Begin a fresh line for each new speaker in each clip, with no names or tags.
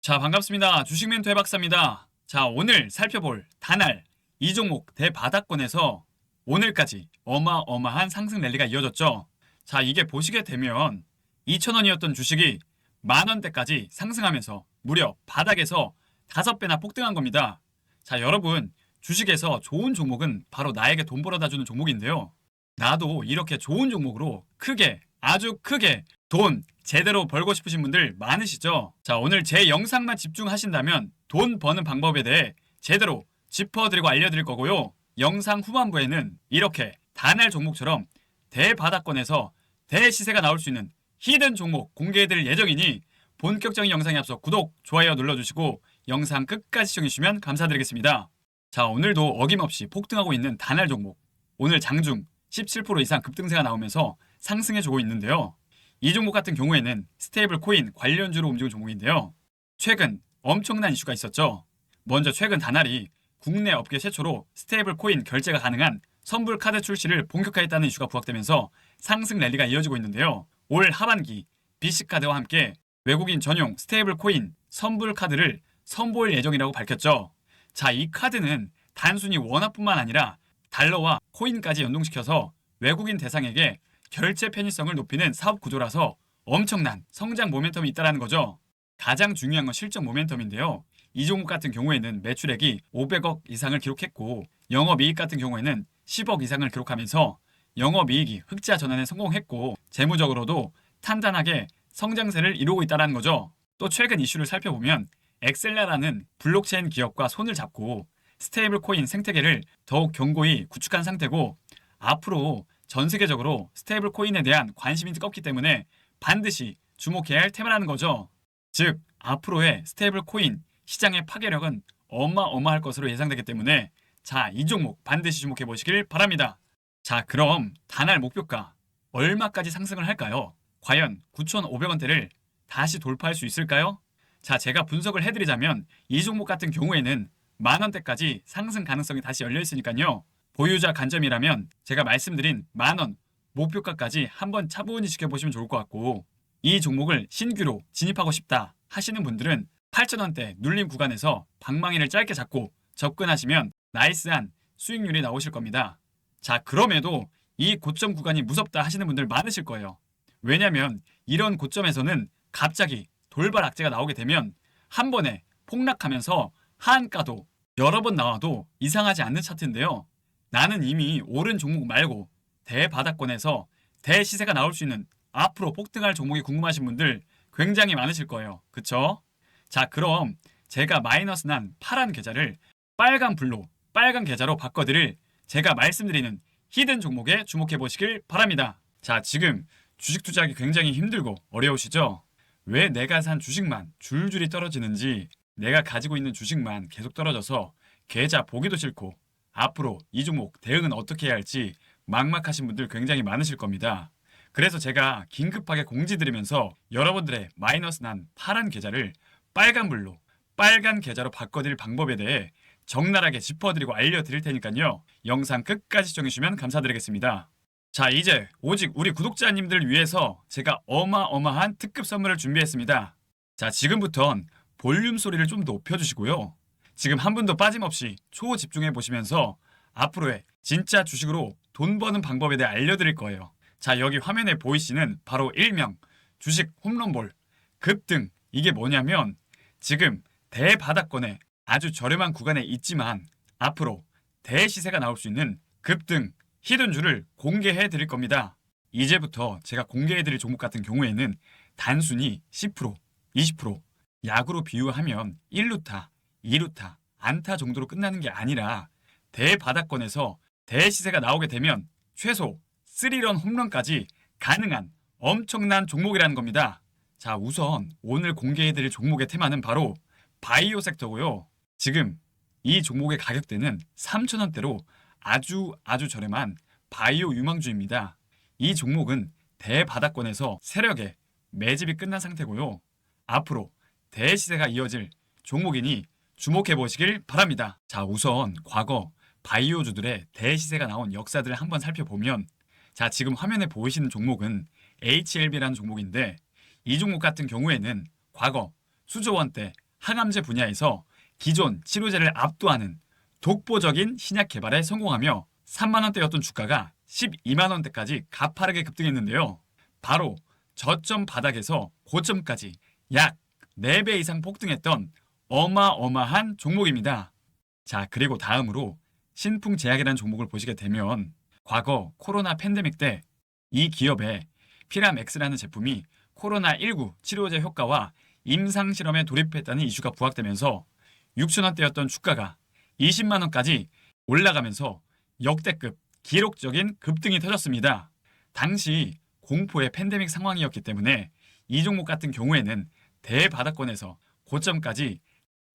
자, 반갑습니다. 주식 멘토의 박사입니다. 자, 오늘 살펴볼 단알 이 종목 대바닥권에서 오늘까지 어마어마한 상승 랠리가 이어졌죠. 자, 이게 보시게 되면 2,000원이었던 주식이 만 원대까지 상승하면서 무려 바닥에서 다섯 배나 폭등한 겁니다. 자, 여러분, 주식에서 좋은 종목은 바로 나에게 돈 벌어다 주는 종목인데요. 나도 이렇게 좋은 종목으로 크게, 아주 크게 돈 제대로 벌고 싶으신 분들 많으시죠? 자, 오늘 제 영상만 집중하신다면 돈 버는 방법에 대해 제대로 짚어드리고 알려드릴 거고요. 영상 후반부에는 이렇게 단알 종목처럼 대바닥권에서 대시세가 나올 수 있는 히든 종목 공개해드릴 예정이니 본격적인 영상에 앞서 구독, 좋아요 눌러주시고 영상 끝까지 시청해주시면 감사드리겠습니다. 자, 오늘도 어김없이 폭등하고 있는 단알 종목. 오늘 장중 17% 이상 급등세가 나오면서 상승해주고 있는데요. 이 종목 같은 경우에는 스테이블 코인 관련주로 움직이는 종목인데요. 최근 엄청난 이슈가 있었죠. 먼저 최근 다날이 국내 업계 최초로 스테이블 코인 결제가 가능한 선불 카드 출시를 본격화했다는 이슈가 부각되면서 상승 랠리가 이어지고 있는데요. 올 하반기 BC카드와 함께 외국인 전용 스테이블 코인 선불 카드를 선보일 예정이라고 밝혔죠. 자, 이 카드는 단순히 원화뿐만 아니라 달러와 코인까지 연동시켜서 외국인 대상에게 결제 편의성을 높이는 사업 구조라서 엄청난 성장 모멘텀이 있다는 거죠. 가장 중요한 건 실적 모멘텀인데요. 이 종목 같은 경우에는 매출액이 500억 이상을 기록했고 영업이익 같은 경우에는 10억 이상을 기록하면서 영업이익이 흑자 전환에 성공했고 재무적으로도 탄탄하게 성장세를 이루고 있다는 거죠. 또 최근 이슈를 살펴보면 엑셀라라는 블록체인 기업과 손을 잡고 스테이블 코인 생태계를 더욱 견고히 구축한 상태고 앞으로 전 세계적으로 스테이블 코인에 대한 관심이 뜨겁기 때문에 반드시 주목해야 할 테마라는 거죠. 즉 앞으로의 스테이블 코인 시장의 파괴력은 어마어마할 것으로 예상되기 때문에 자, 이 종목 반드시 주목해 보시길 바랍니다. 자, 그럼 단알 목표가 얼마까지 상승을 할까요? 과연 9,500원대를 다시 돌파할 수 있을까요? 자, 제가 분석을 해드리자면 이 종목 같은 경우에는 만 원대까지 상승 가능성이 다시 열려 있으니까요. 보유자 관점이라면 제가 말씀드린 만원 목표가까지 한번 차분히 지켜보시면 좋을 것 같고 이 종목을 신규로 진입하고 싶다 하시는 분들은 8,000원대 눌림 구간에서 방망이를 짧게 잡고 접근하시면 나이스한 수익률이 나오실 겁니다. 자, 그럼에도 이 고점 구간이 무섭다 하시는 분들 많으실 거예요. 왜냐면 이런 고점에서는 갑자기 돌발 악재가 나오게 되면 한 번에 폭락하면서 하한가도 여러 번 나와도 이상하지 않는 차트인데요. 나는 이미 오른 종목 말고 대바닥권에서 대시세가 나올 수 있는 앞으로 폭등할 종목이 궁금하신 분들 굉장히 많으실 거예요. 그쵸? 자, 그럼 제가 마이너스 난 파란 계좌를 빨간 불로 빨간 계좌로 바꿔드릴 제가 말씀드리는 히든 종목에 주목해 보시길 바랍니다. 자, 지금 주식 투자하기 굉장히 힘들고 어려우시죠? 왜 내가 산 주식만 줄줄이 떨어지는지 내가 가지고 있는 주식만 계속 떨어져서 계좌 보기도 싫고 앞으로 이 종목 대응은 어떻게 해야 할지 막막하신 분들 굉장히 많으실 겁니다. 그래서 제가 긴급하게 공지드리면서 여러분들의 마이너스 난 파란 계좌를 빨간 불로 빨간 계좌로 바꿔드릴 방법에 대해 적나라하게 짚어드리고 알려드릴 테니까요. 영상 끝까지 시청해주시면 감사드리겠습니다. 자, 이제 오직 우리 구독자님들을 위해서 제가 어마어마한 특급 선물을 준비했습니다. 자, 지금부턴 볼륨 소리를 좀 높여주시고요. 지금 한 분도 빠짐없이 초집중해 보시면서 앞으로의 진짜 주식으로 돈 버는 방법에 대해 알려드릴 거예요. 자, 여기 화면에 보이시는 바로 일명 주식 홈런볼 급등 이게 뭐냐면 지금 대바닥권에 아주 저렴한 구간에 있지만 앞으로 대시세가 나올 수 있는 급등 히든주를 공개해 드릴 겁니다. 이제부터 제가 공개해 드릴 종목 같은 경우에는 단순히 10%, 20% 약으로 비유하면 1루타, 2루타, 안타 정도로 끝나는 게 아니라 대바닥권에서 대시세가 나오게 되면 최소 3런 홈런까지 가능한 엄청난 종목이라는 겁니다. 자, 우선 오늘 공개해드릴 종목의 테마는 바로 바이오 섹터고요. 지금 이 종목의 가격대는 3,000원대로 아주 아주 저렴한 바이오 유망주입니다. 이 종목은 대바닥권에서 세력의 매집이 끝난 상태고요. 앞으로 대시세가 이어질 종목이니 주목해 보시길 바랍니다. 자, 우선 과거 바이오주들의 대시세가 나온 역사들을 한번 살펴보면 자, 지금 화면에 보이시는 종목은 HLB라는 종목인데 이 종목 같은 경우에는 과거 수조원 때 항암제 분야에서 기존 치료제를 압도하는 독보적인 신약 개발에 성공하며 3만 원대였던 주가가 12만 원대까지 가파르게 급등했는데요. 바로 저점 바닥에서 고점까지 약 4배 이상 폭등했던 어마어마한 종목입니다. 자, 그리고 다음으로 신풍 제약이라는 종목을 보시게 되면 과거 코로나 팬데믹 때 이 기업의 피라맥스라는 제품이 코로나19 치료제 효과와 임상 실험에 돌입했다는 이슈가 부각되면서 6천 원대였던 주가가 20만 원까지 올라가면서 역대급 기록적인 급등이 터졌습니다. 당시 공포의 팬데믹 상황이었기 때문에 이 종목 같은 경우에는 대바닥권에서 고점까지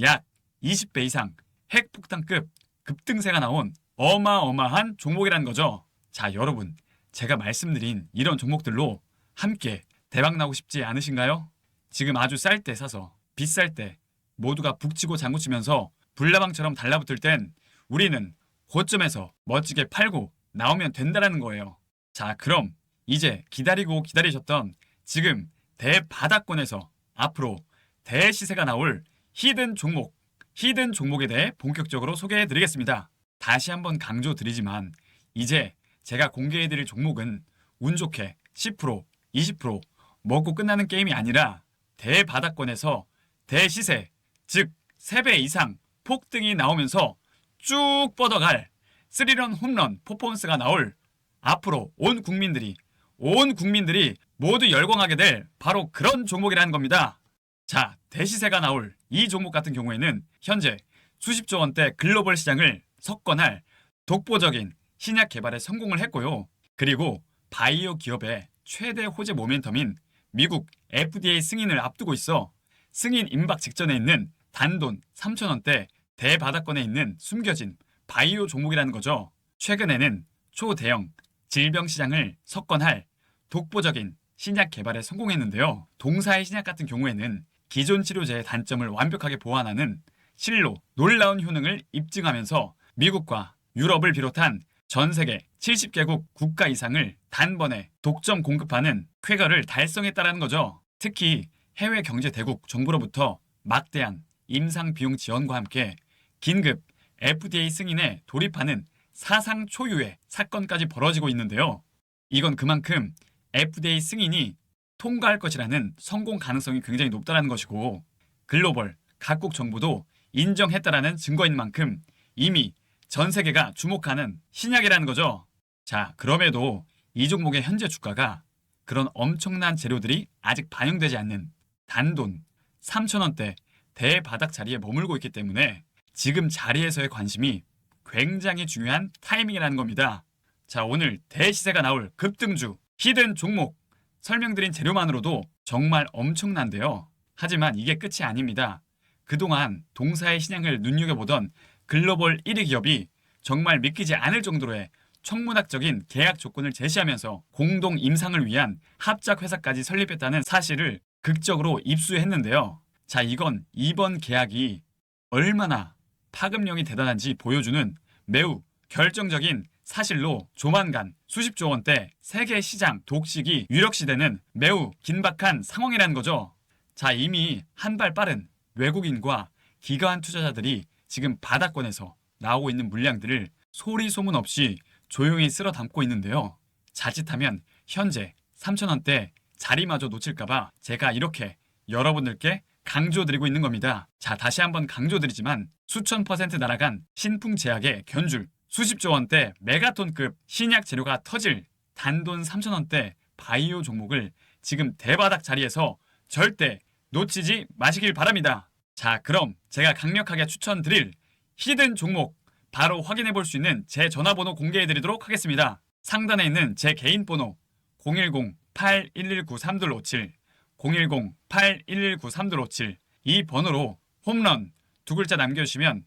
약 20배 이상 핵폭탄급 급등세가 나온 어마어마한 종목이라는 거죠. 자, 여러분. 제가 말씀드린 이런 종목들로 함께 대박 나고 싶지 않으신가요? 지금 아주 쌀 때 사서 비쌀 때 모두가 북치고 장구치면서 불나방처럼 달라붙을 땐 우리는 고점에서 멋지게 팔고 나오면 된다라는 거예요. 자, 그럼 이제 기다리고 기다리셨던 지금 대바닥권에서 앞으로 대시세가 나올 히든 종목, 히든 종목에 대해 본격적으로 소개해 드리겠습니다. 다시 한번 강조 드리지만 이제 제가 공개해 드릴 종목은 운 좋게 10%, 20% 먹고 끝나는 게임이 아니라 대바닥권에서 대시세, 즉 3배 이상 폭등이 나오면서 쭉 뻗어갈 스리런 홈런 퍼포먼스가 나올 앞으로 온 국민들이 온 국민들이 모두 열광하게 될 바로 그런 종목이라는 겁니다. 자, 대시세가 나올 이 종목 같은 경우에는 현재 수십조 원대 글로벌 시장을 석권할 독보적인 신약 개발에 성공을 했고요. 그리고 바이오 기업의 최대 호재 모멘텀인 미국 FDA 승인을 앞두고 있어 승인 임박 직전에 있는 단돈 3천원대 대바닥권에 있는 숨겨진 바이오 종목이라는 거죠. 최근에는 초대형 질병 시장을 석권할 독보적인 신약 개발에 성공했는데요. 동사의 신약 같은 경우에는 기존 치료제의 단점을 완벽하게 보완하는 실로 놀라운 효능을 입증하면서 미국과 유럽을 비롯한 전 세계 70개국 국가 이상을 단번에 독점 공급하는 쾌거를 달성했다라는 거죠. 특히 해외 경제 대국 정부로부터 막대한 임상 비용 지원과 함께 긴급 FDA 승인에 돌입하는 사상 초유의 사건까지 벌어지고 있는데요. 이건 그만큼 FDA 승인이 통과할 것이라는 성공 가능성이 굉장히 높다는 것이고 글로벌 각국 정부도 인정했다라는 증거인 만큼 이미 전 세계가 주목하는 신약이라는 거죠. 자, 그럼에도 이 종목의 현재 주가가 그런 엄청난 재료들이 아직 반영되지 않는 단돈 3천원대 대바닥 자리에 머물고 있기 때문에 지금 자리에서의 관심이 굉장히 중요한 타이밍이라는 겁니다. 자, 오늘 대시세가 나올 급등주, 히든 종목 설명드린 재료만으로도 정말 엄청난데요. 하지만 이게 끝이 아닙니다. 그동안 동사의 신앙을 눈여겨보던 글로벌 1위 기업이 정말 믿기지 않을 정도로의 청문학적인 계약 조건을 제시하면서 공동 임상을 위한 합작 회사까지 설립했다는 사실을 극적으로 입수했는데요. 자, 이건 이번 계약이 얼마나 파급력이 대단한지 보여주는 매우 결정적인 사실로 조만간 수십조 원대 세계 시장 독식이 유력시되는 매우 긴박한 상황이라는 거죠. 자, 이미 한 발 빠른 외국인과 기관 투자자들이 지금 바닥권에서 나오고 있는 물량들을 소리 소문 없이 조용히 쓸어 담고 있는데요. 자칫하면 현재 3천원대 자리마저 놓칠까봐 제가 이렇게 여러분들께 강조드리고 있는 겁니다. 자, 다시 한번 강조드리지만 수천 퍼센트 날아간 신풍 제약의 견줄 수십조 원대 메가톤급 신약 재료가 터질 단돈 3천 원대 바이오 종목을 지금 대바닥 자리에서 절대 놓치지 마시길 바랍니다. 자, 그럼 제가 강력하게 추천드릴 히든 종목 바로 확인해 볼 수 있는 제 전화번호 공개해 드리도록 하겠습니다. 상단에 있는 제 개인 번호 010-8119-3257 010-8119-3257이 번호로 홈런 두 글자 남겨주시면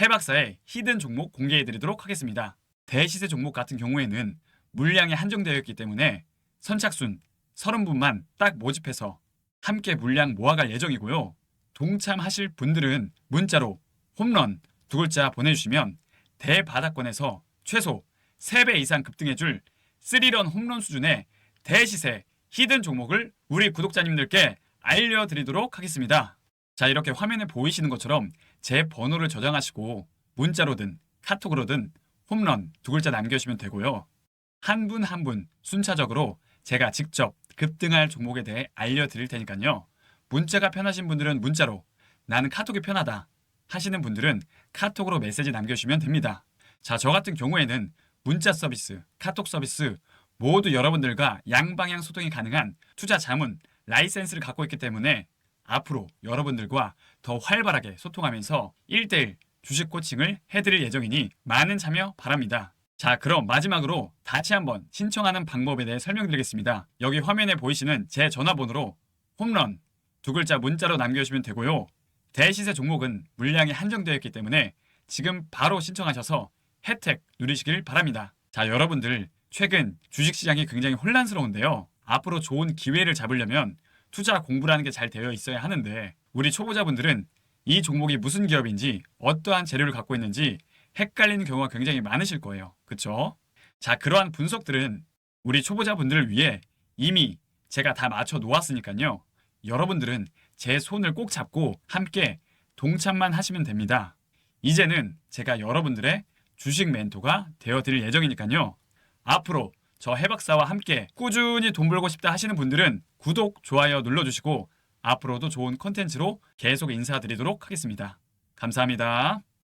해박사의 히든 종목 공개해 드리도록 하겠습니다. 대시세 종목 같은 경우에는 물량이 한정되어 있기 때문에 선착순 30분만 딱 모집해서 함께 물량 모아갈 예정이고요. 동참하실 분들은 문자로 홈런 두 글자 보내주시면 대바닥권에서 최소 3배 이상 급등해줄 스리런 홈런 수준의 대시세 히든 종목을 우리 구독자님들께 알려드리도록 하겠습니다. 자, 이렇게 화면에 보이시는 것처럼 제 번호를 저장하시고 문자로든 카톡으로든 홈런 두 글자 남겨주시면 되고요. 한분 한 분 순차적으로 제가 직접 급등할 종목에 대해 알려드릴 테니까요. 문자가 편하신 분들은 문자로 나는 카톡이 편하다 하시는 분들은 카톡으로 메시지 남겨주시면 됩니다. 자, 저 같은 경우에는 문자 서비스, 카톡 서비스 모두 여러분들과 양방향 소통이 가능한 투자 자문 라이센스를 갖고 있기 때문에 앞으로 여러분들과 더 활발하게 소통하면서 1대1 주식 코칭을 해드릴 예정이니 많은 참여 바랍니다. 자, 그럼 마지막으로 다시 한번 신청하는 방법에 대해 설명드리겠습니다. 여기 화면에 보이시는 제 전화번호로 홈런 두 글자 문자로 남겨주시면 되고요. 대시세 종목은 물량이 한정되어 있기 때문에 지금 바로 신청하셔서 혜택 누리시길 바랍니다. 자, 여러분들 최근 주식시장이 굉장히 혼란스러운데요. 앞으로 좋은 기회를 잡으려면 투자 공부라는 게 잘 되어 있어야 하는데 우리 초보자분들은 이 종목이 무슨 기업인지 어떠한 재료를 갖고 있는지 헷갈리는 경우가 굉장히 많으실 거예요. 그쵸? 자, 그러한 분석들은 우리 초보자분들을 위해 이미 제가 다 맞춰 놓았으니까요. 여러분들은 제 손을 꼭 잡고 함께 동참만 하시면 됩니다. 이제는 제가 여러분들의 주식 멘토가 되어 드릴 예정이니까요. 앞으로 저 해박사와 함께 꾸준히 돈 벌고 싶다 하시는 분들은 구독, 좋아요 눌러주시고 앞으로도 좋은 컨텐츠로 계속 인사드리도록 하겠습니다. 감사합니다.